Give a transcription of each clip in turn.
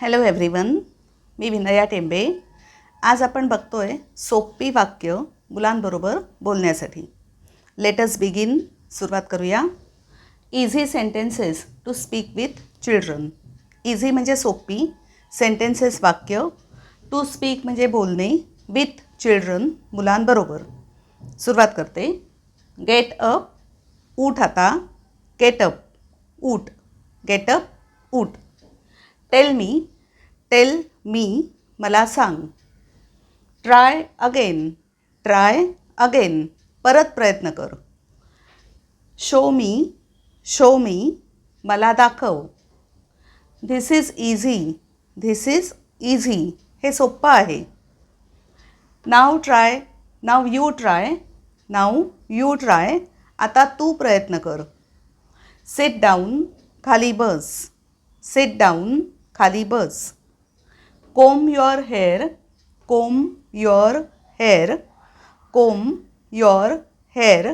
Hello everyone मी विनया टेंबे. आज आपण बघतो आहे सोपी वाक्य मुलांबरोबर बोलण्यासाठी. लेटस बिगिन सुरुवात करूया. Easy sentences to speak with children easy म्हणजे सोपी. सेंटेन्सेस वाक्य टू स्पीक म्हणजे बोलणे विथ चिल्ड्रन मुलांबरोबर. सुरुवात करते. गेट अप उठ आता. गेट अप उठ. गेट अप उठ. टेल मी टेल मी मला सांग. ट्राय अगेन ट्राय अगेन परत प्रयत्न कर. शो मी शो मी मला दाखव. This is easy this is easy हे सोप्पं आहे. Now try now you try now you try आता तू प्रयत्न कर. सिट डाऊन खाली बस. सिट डाऊन खाली बस. Comb your hair comb your hair comb your hair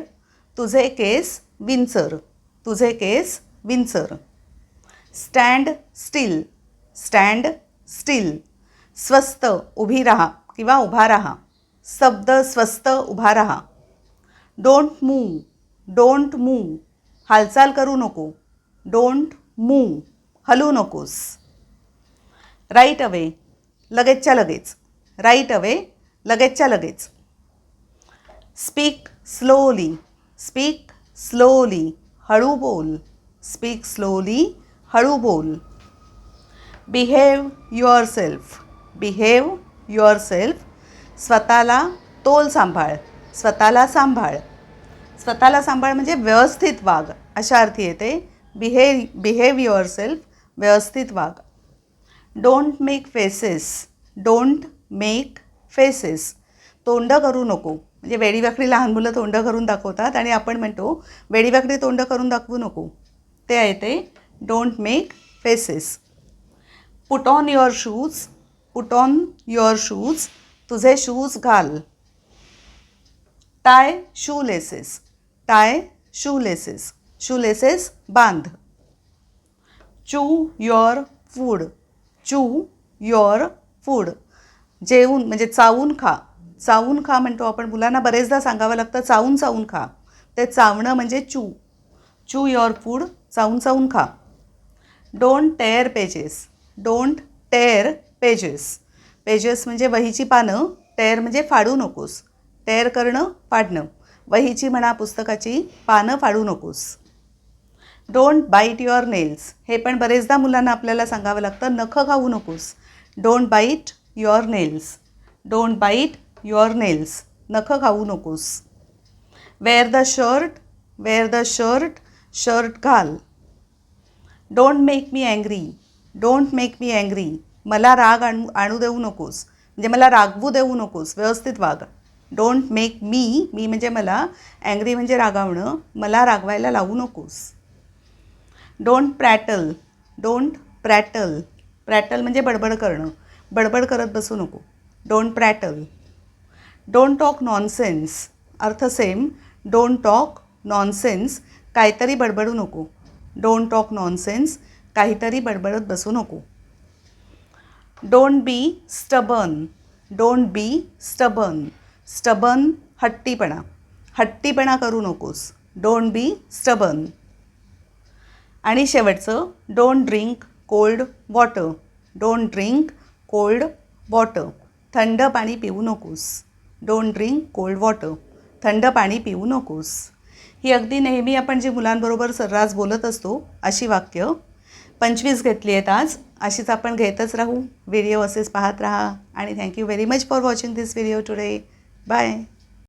तुझे केस विंचर तुझे केस विंचर. स्टँड स्टील स्टँड स्टील स्वस्त उभी राहा किंवा उभा राहा. शब्द स्वस्त उभा राहा. डोंट मूव डोंट मूव हालचाल करू नको. डोंट मूव हलू नकोस. राईट अवे लगेचच्या लगेच. राईट अवे लगेचच्या लगेच. स्पीक स्लोली स्पीक स्लोली हळू बोल. स्पीक स्लोली हळू बोल. Behave yourself behave yourself स्वतःला तोल सांभाळ स्वतःला सांभाळ. स्वतःला सांभाळ म्हणजे व्यवस्थित वाघ अशा अर्थी येते. बिहेव बिहेव युअर सेल्फ व्यवस्थित वाघ don't make faces don't make faces तोंड करू नको. म्हणजे वेडीवाकडी लहान मुलं तोंड करून दाखवतात आणि आपण म्हणतो वेडीवाकडी तोंड करून दाखवू नको. ते आहे ते don't make faces put on your shoes put on your shoes तुझे शूज घाल. Tie shoe laces tie shoe laces shoe laces बांध. Chew your food chew your food जेवून म्हणजे चावून खा. चावून खा म्हणतो आपण. मुलांना बरेचदा सांगावं लागतं चावून चावून खा. ते चावणं म्हणजे चू चू युअर फूड चावून चावून खा. Don't tear pages don't tear pages pages म्हणजे वहीची पानं. टेअर म्हणजे फाडू नकोस. टेअर करणं फाडणं. वहीची म्हणा पुस्तकाची पानं फाडू नकोस. डोंट बाईट युअर नेल्स हे पण बरेचदा मुलांना आपल्याला सांगावं लागतं नखं खाऊ नकोस. Don't bite your nails don't bite your nails नखं खाऊ नकोस. Wear the shirt wear the shirt shirt घाल. Don't make me angry don't make me angry मला राग आणू आणू देऊ नकोस. म्हणजे मला रागवू देऊ नकोस. व्यवस्थित वाग. डोंट मेक मी मी म्हणजे मला अँग्री म्हणजे रागावणं. मला रागवायला लावू नकोस. डोंट प्रॅटल डोंट प्रॅटल प्रॅटल म्हणजे बडबड करणं. बडबड करत बसू नको. Don't prattle don't talk nonsense अर्थ सेम डोंट टॉक नॉनसेन्स काहीतरी बडबडू नको. डोंट टॉक नॉनसेन्स काहीतरी बडबडत बसू नको. Don't be stubborn don't be stubborn stubborn हट्टीपणा. हट्टीपणा करू नकोस. डोंट बी स्टबन आणि शेवटचं don't drink cold water don't drink cold water थंड पाणी पिऊ नकोस. डोंट ड्रिंक कोल्ड वॉटर थंड पाणी पिऊ नकोस. ही अगदी नेहमी आपण जी मुलांबरोबर सर्रास बोलत असतो अशी वाक्य. पंचवीस घेतली आहेत आज. अशीच आपण घेतच राहू. व्हिडिओ असेच पाहत राहा. आणि thank you very much for watching this video today bye